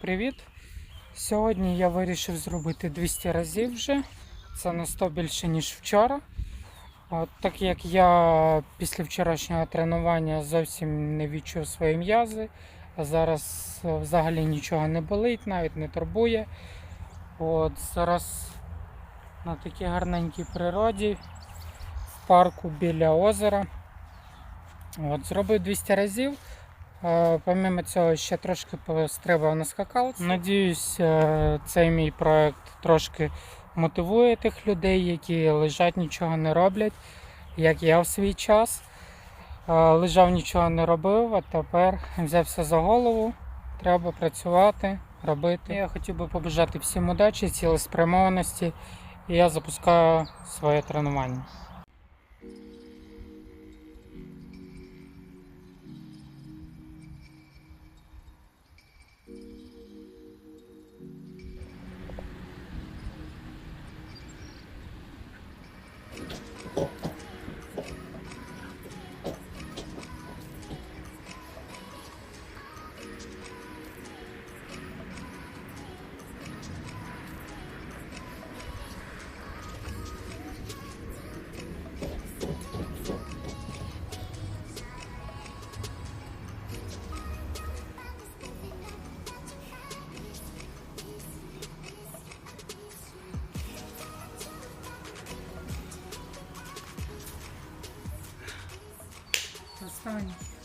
привіт! Сьогодні я вирішив зробити 200 разів вже. Це на 100 більше, ніж вчора. От, так як я після вчорашнього тренування зовсім не відчув свої м'язи, а зараз е, взагалі нічого не болить, навіть не турбує. От, зараз на такій гарненькій природі, в парку біля озера. От, зробив 200 разів. Е, Помимо цього, ще трошки пострибав на скакалці. Надіюсь, е, цей мій проект трошки мотивує тих людей, які лежать, нічого не роблять, як я в свій час. Е, Лежав, нічого не робив, а тепер взявся за голову. Треба працювати, робити. Я хотів би побажати всім удачі, цілеспрямованості, і я запускаю своє тренування. That's fine.